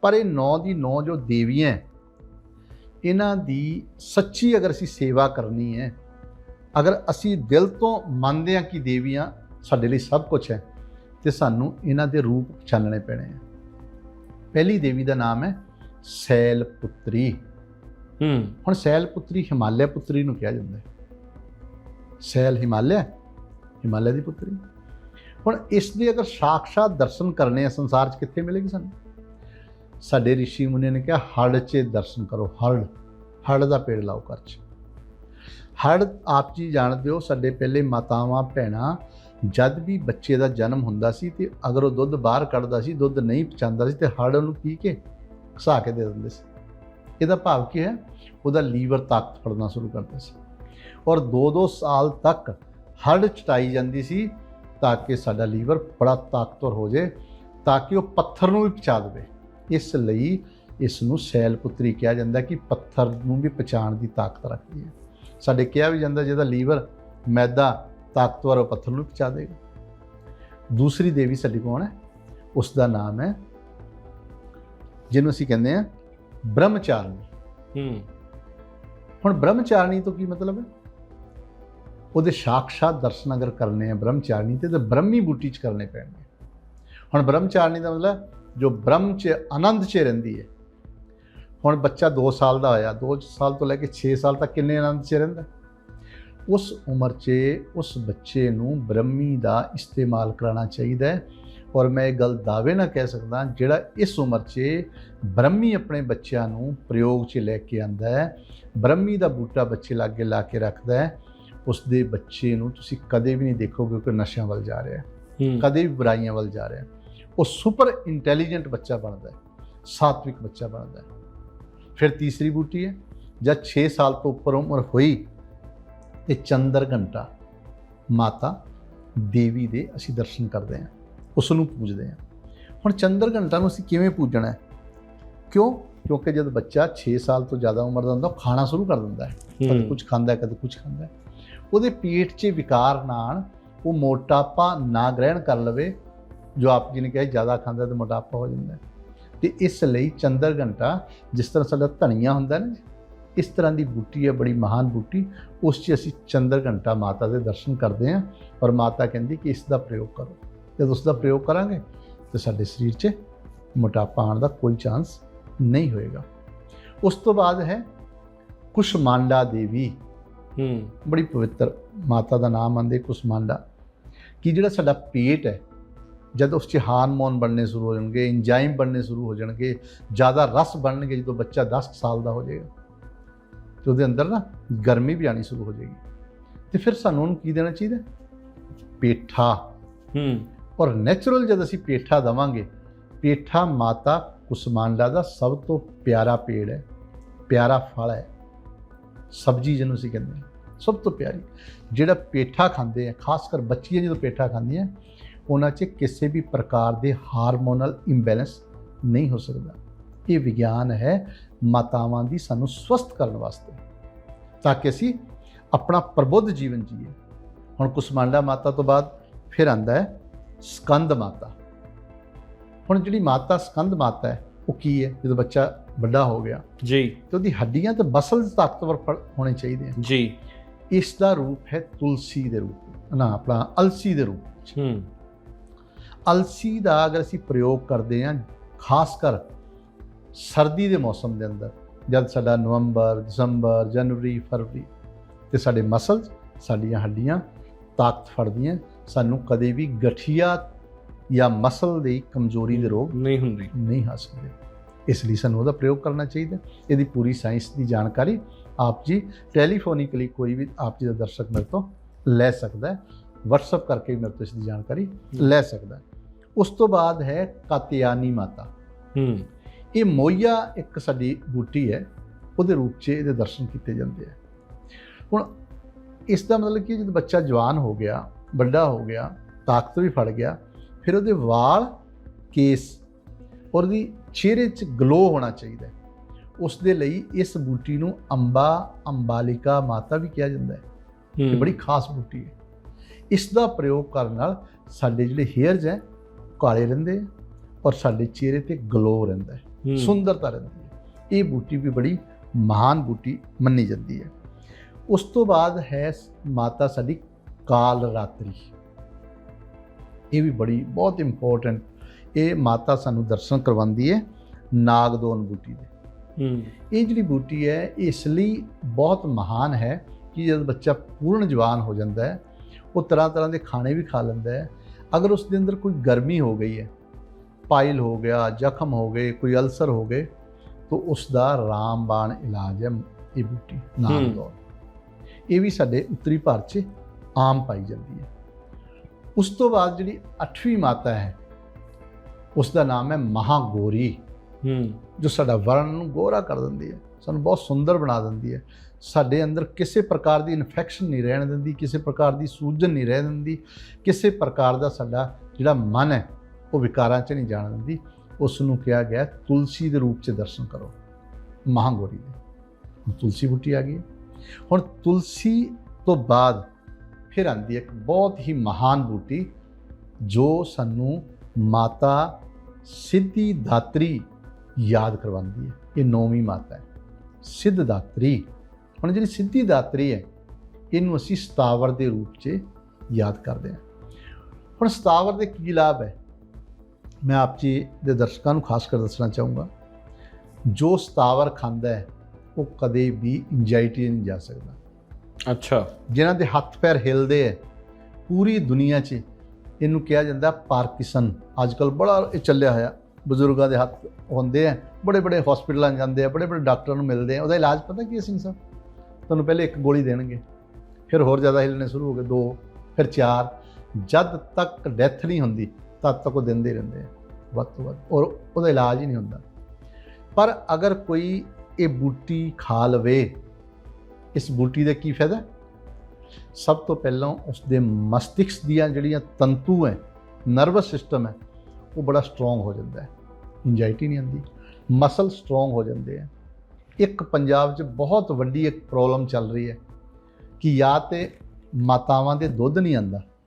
ਪਰ ਇਹ ਨੌ ਦੀ ਨੌ ਜੋ ਦੇਵੀਆਂ ਇਹਨਾਂ ਦੀ ਸੱਚੀ ਅਗਰ ਅਸੀਂ ਸੇਵਾ ਕਰਨੀ ਹੈ ਅਗਰ ਅਸੀਂ ਦਿਲ ਤੋਂ ਮੰਨਦੇ ਹਾਂ ਕਿ ਦੇਵੀਆਂ ਸਾਡੇ ਲਈ ਸਭ ਕੁਝ ਹੈ ਤੇ ਸਾਨੂੰ ਇਹਨਾਂ ਦੇ ਰੂਪ ਪਛਾਣਨੇ ਪੈਣੇ ਆ ਪਹਿਲੀ ਦੇਵੀ ਦਾ ਨਾਮ ਹੈ ਸੈਲ ਪੁੱਤਰੀ। ਹੂੰ। ਹੁਣ ਸੈਲ ਪੁੱਤਰੀ ਹਿਮਾਲਿਆ ਪੁੱਤਰੀ ਨੂੰ ਕਿਹਾ ਜਾਂਦਾ ਹੈ। ਸੈਲ ਹਿਮਾਲਿਆ ਹਿਮਾਲਿਆ ਦੀ ਪੁੱਤਰੀ। ਹੁਣ ਇਸ ਦੇ ਅਗਰ ਸਾਖਸ਼ਾਤ ਦਰਸ਼ਨ ਕਰਨੇ ਆ ਸੰਸਾਰ 'ਚ ਕਿੱਥੇ ਮਿਲੇਗੀ ਸਾਨੂੰ? ਸਾਡੇ ઋષਿ ਮੁਨੀ ਨੇ ਕਿਹਾ ਹੜ 'ਚ ਦਰਸ਼ਨ ਕਰੋ ਹੜ ਹੜ ਦਾ ਪੇੜ ਲਾਓ ਘਰ 'ਚ। ਹੜ ਆਪ ਜੀ ਜਾਣਦੇ ਹੋ, ਸਾਡੇ ਪਹਿਲੇ ਮਾਤਾਵਾਂ, ਭੈਣਾਂ ਜਦ ਵੀ ਬੱਚੇ ਦਾ ਜਨਮ ਹੁੰਦਾ ਸੀ ਤੇ ਅਗਰ ਉਹ ਦੁੱਧ ਬਾਹਰ ਕੱਢਦਾ ਸੀ, ਦੁੱਧ ਨਹੀਂ ਪਚਾਉਂਦਾ ਸੀ ਤੇ ਹੜ ਉਹਨੂੰ ਪੀ ਕੇ? ਘਸਾ ਕੇ ਦੇ ਦਿੰਦੇ ਸੀ। ਇਹਦਾ ਭਾਵ ਕੀ ਹੈ? ਉਹਦਾ ਲੀਵਰ ਤਾਕਤ ਫੜਨਾ ਸ਼ੁਰੂ ਕਰਦਾ ਸੀ। ਔਰ 2-2 ਸਾਲ ਤੱਕ ਹੜ ਚਟਾਈ ਜਾਂਦੀ ਸੀ ਤਾਂ ਕਿ ਸਾਡਾ ਲੀਵਰ ਬੜਾ ਤਾਕਤਵਰ ਹੋ ਜਾਏ, ਤਾਂ ਕਿ ਉਹ ਪੱਥਰ ਨੂੰ ਵੀ ਪਚਾ ਦੇਵੇ। ਇਸ ਲਈ ਇਸ ਨੂੰ ਸੈਲ ਪੁੱਤਰੀ ਕਿਹਾ ਜਾਂਦਾ ਕਿ ਪੱਥਰ ਨੂੰ ਵੀ ਪਛਾਣ ਦੀ ਤਾਕਤ ਰੱਖਦੀ ਹੈ। ਸਾਡੇ ਕਿਹਾ ਵੀ ਜਾਂਦਾ ਜਿਹਦਾ ਲੀਵਰ ਮੈਦਾ ਤਾਕਤਵਰ ਪੱਥਰ ਨੂੰ ਪਚਾ ਦੇਗਾ। ਦੂਸਰੀ ਦੇਵੀ ਸਾਡੀ ਕੌਣ ਹੈ? ਉਸ ਦਾ ਨਾਮ ਹੈ ਜਿਹਨੂੰ ਅਸੀਂ ਕਹਿੰਦੇ ਆ ਬ੍ਰਹਮਚਾਰਨੀ। ਹੂੰ। ਹੁਣ ਬ੍ਰਹਮਚਾਰਣੀ ਤੋਂ ਕੀ ਮਤਲਬ ਹੈ? ਉਹਦੇ ਸਾਖਸ਼ਾਤ ਦਰਸ਼ਨ ਅਗਰ ਕਰਨੇ ਆ ਬ੍ਰਹਮਚਾਰਣੀ ਤੇ ਤਾਂ ਬ੍ਰਹਮੀ ਬੂਟੀ ਚ ਕਰਨੇ ਪੈਣਗੇ। ਹੁਣ ਬ੍ਰਹਮਚਾਰਣੀ ਦਾ ਮਤਲਬ ਜੋ ਬ੍ਰਹਮ ਚ ਆਨੰਦ ਚ ਰਹਿੰਦੀ ਹੈ। ਹੁਣ ਬੱਚਾ 2 ਸਾਲ ਦਾ ਹੋਇਆ 2 ਸਾਲ ਤੋਂ ਲੈ ਕੇ 6 ਸਾਲ ਤੱਕ ਕਿੰਨੇ ਆਨੰਦ ਚ ਰਹਿੰਦਾ? ਉਸ ਉਮਰ 'ਚ ਉਸ ਬੱਚੇ ਨੂੰ ਬ੍ਰਹਮੀ ਦਾ ਇਸਤੇਮਾਲ ਕਰਾਉਣਾ ਚਾਹੀਦਾ ਹੈ। ਔਰ ਮੈਂ ਇਹ ਗੱਲ ਦਾਅਵੇ ਨਾਲ ਕਹਿ ਸਕਦਾ ਜਿਹੜਾ ਇਸ ਉਮਰ 'ਚ ਬ੍ਰਹਮੀ ਆਪਣੇ ਬੱਚਿਆਂ ਨੂੰ ਪ੍ਰਯੋਗ 'ਚ ਲੈ ਕੇ ਆਂਦਾ ਹੈ ਬ੍ਰਹਮੀ ਦਾ ਬੂਟਾ ਬੱਚੇ ਲਾਗੇ ਲਾ ਕੇ ਰੱਖਦਾ ਹੈ ਉਸ ਦੇ ਬੱਚੇ ਨੂੰ ਤੁਸੀਂ ਕਦੇ ਵੀ ਨਹੀਂ ਦੇਖੋਗੇ ਕਿ ਨਸ਼ਿਆਂ ਵੱਲ ਜਾ ਰਿਹਾ ਹੈ। ਹੂੰ। ਕਦੇ ਵੀ ਬੁਰਾਈਆਂ ਵੱਲ ਜਾ ਰਿਹਾ ਹੈ। ਉਹ ਸੁਪਰ ਇੰਟੈਲੀਜੈਂਟ ਬੱਚਾ ਬਣਦਾ ਹੈ ਸਾਤਵਿਕ ਬੱਚਾ ਬਣਦਾ ਹੈ। ਫਿਰ ਤੀਸਰੀ ਬੂਟੀ ਹੈ ਜਦ 6 ਸਾਲ ਤੋਂ ਉੱਪਰ ਉਮਰ ਹੋਈ ਤੇ ਚੰਦਰ ਘੰਟਾ ਮਾਤਾ ਦੇਵੀ ਦੇ ਅਸੀਂ ਦਰਸ਼ਨ ਕਰਦੇ ਹਾਂ ਉਸ ਨੂੰ ਪੂਜਦੇ ਹਾਂ। ਹੁਣ ਚੰਦਰ ਘੰਟਾ ਨੂੰ ਅਸੀਂ ਕਿਵੇਂ ਪੂਜਣਾ ਹੈ? ਕਿਉਂ? ਕਿਉਂਕਿ ਜਦ ਬੱਚਾ 6 ਸਾਲ ਤੋਂ ਜ਼ਿਆਦਾ ਉਮਰ ਦਾ ਹੁੰਦਾ ਉਹ ਖਾਣਾ ਸ਼ੁਰੂ ਕਰ ਦਿੰਦਾ ਹੈ। ਕਦੇ ਕੁਝ ਖਾਂਦਾ ਹੈ ਕਦੇ ਕੁਝ ਖਾਂਦਾ ਹੈ। ਉਹਦੇ ਪੇਟ 'ਚ ਵਿਕਾਰ ਨਾਲ ਉਹ ਮੋਟਾਪਾ ਨਾ ਗ੍ਰਹਿਣ ਕਰ ਲਵੇ ਜੋ ਆਪ ਜੀ ਨੇ ਕਿਹਾ ਜ਼ਿਆਦਾ ਖਾਂਦਾ ਤਾਂ ਮੋਟਾਪਾ ਹੋ ਜਾਂਦਾ ਤੇ ਇਸ ਲਈ ਚੰਦਰ ਘੰਟਾ ਜਿਸ ਤਰ੍ਹਾਂ ਸਾਡਾ ਧਨੀਆ ਹੁੰਦਾ ਨਾ ਇਸ ਤਰ੍ਹਾਂ ਦੀ ਬੂਟੀ ਹੈ ਬੜੀ ਮਹਾਨ ਬੂਟੀ ਉਸ 'ਚ ਅਸੀਂ ਚੰਦਰ ਘੰਟਾ ਮਾਤਾ ਦੇ ਦਰਸ਼ਨ ਕਰਦੇ ਹਾਂ ਔਰ ਮਾਤਾ ਕਹਿੰਦੀ ਕਿ ਇਸ ਦਾ ਪ੍ਰਯੋਗ ਕਰੋ। ਜਦ ਉਸ ਦਾ ਪ੍ਰਯੋਗ ਕਰਾਂਗੇ ਤੇ ਸਾਡੇ ਸਰੀਰ 'ਚ ਮੋਟਾਪਾ ਆਉਣ ਦਾ ਕੋਈ ਚਾਂਸ ਨਹੀਂ ਹੋਏਗਾ। ਉਸ ਤੋਂ ਬਾਅਦ ਹੈ ਕੁਸ਼ਮਾਂਡਾ ਦੇਵੀ। ਹੂੰ। ਬੜੀ ਪਵਿੱਤਰ ਮਾਤਾ ਦਾ ਨਾਮ ਆਂਦੇ ਕੁਸਮਾਂਡਾ ਕਿ ਜਿਹੜਾ ਸਾਡਾ ਪੇਟ ਹੈ ਜਦ ਉਸ 'ਚ ਹਾਰਮੋਨ ਬਣਨੇ ਸ਼ੁਰੂ ਹੋ ਜਾਣਗੇ ਇੰਜ਼ਾਈਮ ਬਣਨੇ ਸ਼ੁਰੂ ਹੋ ਜਾਣਗੇ ਜ਼ਿਆਦਾ ਰਸ ਬਣਨਗੇ ਜਦੋਂ ਬੱਚਾ 10 ਸਾਲ ਦਾ ਹੋ ਜਾਏਗਾ ਤੇ ਉਹਦੇ ਅੰਦਰ ਨਾ ਗਰਮੀ ਵੀ ਆਣੀ ਸ਼ੁਰੂ ਹੋ ਜਾਏਗੀ। ਤੇ ਫਿਰ ਸਾਨੂੰ ਉਹਨੂੰ ਕੀ ਦੇਣਾ ਚਾਹੀਦਾ? ਪੇਠਾ। ਹੂੰ। ਔਰ ਨੈਚੁਰਲ ਜਦ ਅਸੀਂ ਪੇਠਾ ਦਵਾਂਗੇ ਪੇਠਾ ਮਾਤਾ ਕੁਸਮਾਂਡਾ ਦਾ ਸਭ ਤੋਂ ਪਿਆਰਾ ਪੇੜ ਹੈ ਪਿਆਰਾ ਫਲ ਹੈ। ਸਬਜੀ ਜਿਹਨੂੰ ਅਸੀਂ ਕਹਿੰਦੇ ਸਭ ਤੋਂ ਪਿਆਰੀ। ਜਿਹੜਾ ਪੇਠਾ ਖਾਂਦੇ ਆ ਖਾਸ ਕਰ ਬੱਚੀਆਂ ਜਦੋਂ ਪੇਠਾ ਖਾਂਦੀਆਂ ਉਹਨਾਂ 'ਚ ਕਿਸੇ ਵੀ ਪ੍ਰਕਾਰ ਦੇ ਹਾਰਮੋਨਲ ਇੰਬੈਲੈਂਸ ਨਹੀਂ ਹੋ ਸਕਦਾ। ਇਹ ਵਿਗਿਆਨ ਹੈ ਮਾਤਾਵਾਂ ਦੀ ਸਾਨੂੰ ਸਵਸਥ ਕਰਨ ਵਾਸਤੇ। ਤਾਂ ਕਿ ਅਸੀਂ ਆਪਣਾ ਪ੍ਰਬੁੱਧ ਜੀਵਨ ਜੀਏ। ਹੁਣ ਕੁਸਮਾਂਡਾ ਮਾਤਾ ਤੋਂ ਬਾਅਦ ਫਿਰ ਆਂਦਾ ਹੈ ਸਕੰਦ ਮਾਤਾ। ਹੁਣ ਜਿਹੜੀ ਮਾਤਾ ਸਕੰਦ ਮਾਤਾ ਹੈ ਉਹ ਕੀ ਹੈ? ਜਦੋਂ ਬੱਚਾ ਵੱਡਾ ਹੋ ਗਿਆ ਜੀ। ਤੇ ਉਹਦੀ ਹੱਡੀਆਂ ਤੇ ਮਸਲਸ ਤਾਕਤਵਰ ਹੋਣੇ ਚਾਹੀਦੇ ਜੀ। ਇਸ ਦਾ ਰੂਪ ਹੈ ਤੁਲਸੀ ਦੇ ਰੂਪ। ਨਾ ਆਪਣਾ ਅਲਸੀ ਦੇ ਰੂਪ। ਹੂੰ। ਅਲਸੀ ਦਾ ਅਗਰ ਅਸੀਂ ਪ੍ਰਯੋਗ ਕਰਦੇ ਹਾਂ ਖਾਸ ਕਰ ਸਰਦੀ ਦੇ ਮੌਸਮ ਦੇ ਅੰਦਰ ਜਦ ਸਾਡਾ ਨਵੰਬਰ ਦਸੰਬਰ ਜਨਵਰੀ ਫਰਵਰੀ ਤੇ ਸਾਡੇ ਮਸਲਸ ਸਾਡੀਆਂ ਹੱਡੀਆਂ ਤਾਕਤ ਫੜਦੀਆਂ ਸਾਨੂੰ ਕਦੇ ਵੀ ਗਠੀਆ ਜਾਂ ਮਸਲ ਦੀ ਕਮਜ਼ੋਰੀ ਦੇ ਰੋਗ ਨਹੀਂ ਹੁੰਦੀ। ਨਹੀਂ ਆ ਸਕਦੇ। ਇਸ ਲਈ ਸਾਨੂੰ ਉਹਦਾ ਪ੍ਰਯੋਗ ਕਰਨਾ ਚਾਹੀਦਾ। ਇਹਦੀ ਪੂਰੀ ਸਾਇੰਸ ਦੀ ਜਾਣਕਾਰੀ ਆਪ ਜੀ ਟੈਲੀਫੋਨਿਕਲੀ ਕੋਈ ਵੀ ਆਪ ਜੀ ਦਾ ਦਰਸ਼ਕ ਮੇਰੇ ਤੋਂ ਲੈ ਸਕਦਾ ਹੈ। WhatsApp ਕਰਕੇ ਵੀ ਮੇਰੇ ਤੋਂ ਇਸ ਦੀ ਜਾਣਕਾਰੀ ਲੈ ਸਕਦਾ ਹੈ। ਉਸ ਤੋਂ ਬਾਅਦ ਹੈ ਕਾਤਿਆਨੀ ਮਾਤਾ। ਹੂੰ। ਇਹ ਮੋਈਆ ਇੱਕ ਸਾਡੀ ਬੂਟੀ ਹੈ ਉਹਦੇ ਰੂਪ 'ਚ ਇਹਦੇ ਦਰਸ਼ਨ ਕੀਤੇ ਜਾਂਦੇ ਆ। ਹੁਣ ਇਸ ਦਾ ਮਤਲਬ ਕਿ ਜਦੋਂ ਬੱਚਾ ਜਵਾਨ ਹੋ ਗਿਆ ਵੱਡਾ ਹੋ ਗਿਆ ਤਾਕਤ ਵੀ ਫੜ ਗਿਆ ਫਿਰ ਉਹਦੇ ਵਾਲ ਕੇਸ ਔਰ ਉਹਦੀ ਚਿਹਰੇ 'ਚ ਗਲੋ ਹੋਣਾ ਚਾਹੀਦਾ ਉਸ ਦੇ ਲਈ ਇਸ ਬੂਟੀ ਨੂੰ ਅੰਬਾ ਅੰਬਾਲਿਕਾ ਮਾਤਾ ਵੀ ਕਿਹਾ ਜਾਂਦਾ ਹੈ। ਇਹ ਬੜੀ ਖਾਸ ਬੂਟੀ ਹੈ। ਇਸ ਦਾ ਪ੍ਰਯੋਗ ਕਰਨ ਨਾਲ ਸਾਡੇ ਜਿਹੜੇ ਹੇਅਰਸ ਹੈ ਕਾਲੇ ਰਹਿੰਦੇ ਔਰ ਸਾਡੇ ਚਿਹਰੇ ਤੇ ਗਲੋ ਰਹਿੰਦਾ ਹੈ ਹੂੰ। ਸੁੰਦਰਤਾ ਰਹਿੰਦੀ ਹੈ। ਇਹ ਬੂਟੀ ਵੀ ਬੜੀ ਮਹਾਨ ਬੂਟੀ ਮੰਨੀ ਜਾਂਦੀ ਹੈ। ਉਸ ਤੋਂ ਬਾਅਦ ਹੈ ਮਾਤਾ ਸਾਡੀ ਕਾਲ ਰਾਤਰੀ। ਇਹ ਵੀ ਬੜੀ ਬਹੁਤ ਇੰਪੋਰਟੈਂਟ ਇਹ ਮਾਤਾ ਸਾਨੂੰ ਦਰਸ਼ਨ ਕਰਵਾਉਂਦੀ ਹੈ ਨਾਗਦੋਨ ਬੂਟੀ ਦੇ। ਹੂੰ। ਇਹ ਜਿਹੜੀ ਬੂਟੀ ਹੈ ਇਸ ਲਈ ਬਹੁਤ ਮਹਾਨ ਹੈ ਕਿ ਜਦ ਬੱਚਾ ਪੂਰਨ ਜਵਾਨ ਹੋ ਜਾਂਦਾ ਹੈ ਉਹ ਤਰ੍ਹਾਂ ਤਰ੍ਹਾਂ ਦੇ ਖਾਣੇ ਵੀ ਖਾ ਲੈਂਦਾ ਹੈ ਅਗਰ ਉਸ ਦੇ ਅੰਦਰ ਕੋਈ ਗਰਮੀ ਹੋ ਗਈ ਹੈ ਪਾਇਲ ਹੋ ਗਿਆ ਜ਼ਖਮ ਹੋ ਗਏ ਕੋਈ ਅਲਸਰ ਹੋ ਗਏ ਤਾਂ ਉਸ ਦਾ ਰਾਮਬਾਣ ਇਲਾਜ ਹੈ ਇਹ ਬੂਟੀ ਨਾਮ ਦੋ ਇਹ ਵੀ ਸਾਡੇ ਉੱਤਰੀ ਭਾਰਤ 'ਚ ਆਮ ਪਾਈ ਜਾਂਦੀ ਹੈ। ਉਸ ਤੋਂ ਬਾਅਦ ਜਿਹੜੀ 8ਵੀਂ ਮਾਤਾ ਹੈ ਉਸ ਦਾ ਨਾਮ ਹੈ ਮਹਾਗੋਰੀ। ਹੂੰ। ਜੋ ਸਾਡਾ ਵਰਣ ਨੂੰ ਗੋਰਾ ਕਰ ਦਿੰਦੀ ਹੈ, ਸਾਨੂੰ ਬਹੁਤ ਸੁੰਦਰ ਬਣਾ ਦਿੰਦੀ ਹੈ। ਸਾਡੇ ਅੰਦਰ ਕਿਸੇ ਪ੍ਰਕਾਰ ਦੀ ਇਨਫੈਕਸ਼ਨ ਨਹੀਂ ਰਹਿਣ ਦਿੰਦੀ, ਕਿਸੇ ਪ੍ਰਕਾਰ ਦੀ ਸੂਜਨ ਨਹੀਂ ਰਹਿਣ ਦਿੰਦੀ, ਕਿਸੇ ਪ੍ਰਕਾਰ ਦਾ ਸਾਡਾ ਜਿਹੜਾ ਮਨ ਹੈ, ਉਹ ਵਿਕਾਰਾਂ 'ਚ ਨਹੀਂ ਜਾਣ ਦਿੰਦੀ। ਉਸ ਨੂੰ ਕਿਹਾ ਗਿਆ, ਤੁਲਸੀ ਦੇ ਰੂਪ 'ਚ ਦਰਸ਼ਨ ਕਰੋ। ਮਹਾਗੋਰੀ ਦੇ। ਤੁਲਸੀ ਬੂਟੀ ਆ ਗਈ ਹੈ। ਹੁਣ ਤੁਲਸੀ ਤੋਂ ਬਾਅਦ ਫਿਰ ਆਂਦੀ ਹੈ ਇੱਕ ਬਹੁਤ ਹੀ ਮਹਾਨ ਬੂਟੀ, ਜੋ ਸਾਨੂੰ ਮਾਤਾ ਸਿੱਧੀ ਦਾਤਰੀ ਯਾਦ ਕਰਵਾਉਂਦੀ ਹੈ। ਇਹ ਨੌਵੀਂ ਮਾਤਾ ਹੈ। ਸਿੱਧ ਦਾਤਰੀ। ਹੁਣ ਜਿਹੜੀ ਸਿੱਧੀ ਦਾਤਰੀ ਹੈ ਇਹਨੂੰ ਅਸੀਂ ਸਤਾਵਰ ਦੇ ਰੂਪ 'ਚ ਯਾਦ ਕਰਦੇ ਹਾਂ। ਹੁਣ ਸਤਾਵਰ ਦੇ ਕੀ ਲਾਭ ਹੈ? ਮੈਂ ਆਪ ਜੀ ਦੇ ਦਰਸ਼ਕਾਂ ਨੂੰ ਖਾਸ ਕਰ ਦੱਸਣਾ ਚਾਹੂੰਗਾ। ਜੋ ਸਤਾਵਰ ਖਾਂਦਾ ਹੈ ਉਹ ਕਦੇ ਵੀ ਇੰਜਾਇਟੀ ਨਹੀਂ ਜਾ ਸਕਦਾ। ਅੱਛਾ। ਜਿਨ੍ਹਾਂ ਦੇ ਹੱਥ ਪੈਰ ਹਿਲਦੇ ਹੈ ਪੂਰੀ ਦੁਨੀਆ 'ਚ ਇਹਨੂੰ ਕਿਹਾ ਜਾਂਦਾ ਪਾਰਕਿਸਨ। ਅੱਜ ਕੱਲ ਬੜਾ ਇਹ ਚੱਲਿਆ ਹੋਇਆ। ਬਜ਼ੁਰਗਾਂ ਦੇ ਹੱਥ ਹੁੰਦੇ ਆ, ਬੜੇ ਬੜੇ ਹਸਪੀਟਲਾਂ ਜਾਂਦੇ ਆ, ਬੜੇ ਬੜੇ ਡਾਕਟਰਾਂ ਨੂੰ ਮਿਲਦੇ ਆ, ਉਹਦਾ ਇਲਾਜ ਪਤਾ ਕੀ ਹੈ ਸਿੰਘ ਸਾਹਿਬ? ਤੁਹਾਨੂੰ ਪਹਿਲੇ ਇੱਕ ਗੋਲੀ ਦੇਣਗੇ, ਫਿਰ ਹੋਰ ਜ਼ਿਆਦਾ ਹਿੱਲਣੇ ਸ਼ੁਰੂ ਹੋ ਗਏ, ਦੋ, ਫਿਰ ਚਾਰ। ਜਦ ਤੱਕ ਡੈਥ ਨਹੀਂ ਹੁੰਦੀ, ਤਦ ਤੱਕ ਉਹ ਦਿੰਦੇ ਰਹਿੰਦੇ ਆ, ਵੱਧ ਤੋਂ ਵੱਧ। ਔਰ ਉਹਦਾ ਇਲਾਜ ਹੀ ਨਹੀਂ ਹੁੰਦਾ। ਪਰ ਅਗਰ ਕੋਈ ਇਹ ਬੂਟੀ ਖਾ ਲਵੇ, ਇਸ ਬੂਟੀ ਦਾ ਕੀ ਫਾਇਦਾ? ਸਭ ਤੋਂ ਪਹਿਲਾਂ ਉਸ ਦੇ ਮਸਤਿਸ਼ਕ ਦੀਆਂ ਜਿਹੜੀਆਂ ਤੰਤੂ ਹੈ ਨਰਵਸ ਸਿਸਟਮ ਹੈ, ਉਹ ਬੜਾ ਸਟਰੋਂਗ ਹੋ ਜਾਂਦਾ ਹੈ। ਇੰਜਾਇਟੀ ਨਹੀਂ ਆਉਂਦੀ ਮਸਲ ਸਟਰੋਂਗ ਹੋ ਜਾਂਦੇ ਆ। ਇੱਕ ਪੰਜਾਬ 'ਚ ਬਹੁਤ ਵੱਡੀ ਇੱਕ ਪ੍ਰੋਬਲਮ ਚੱਲ ਰਹੀ ਹੈ ਕਿ ਜਾਂ ਤੇ ਮਾਤਾਵਾਂ ਦੇ ਦੁੱਧ ਨਹੀਂ ਆਂਦਾ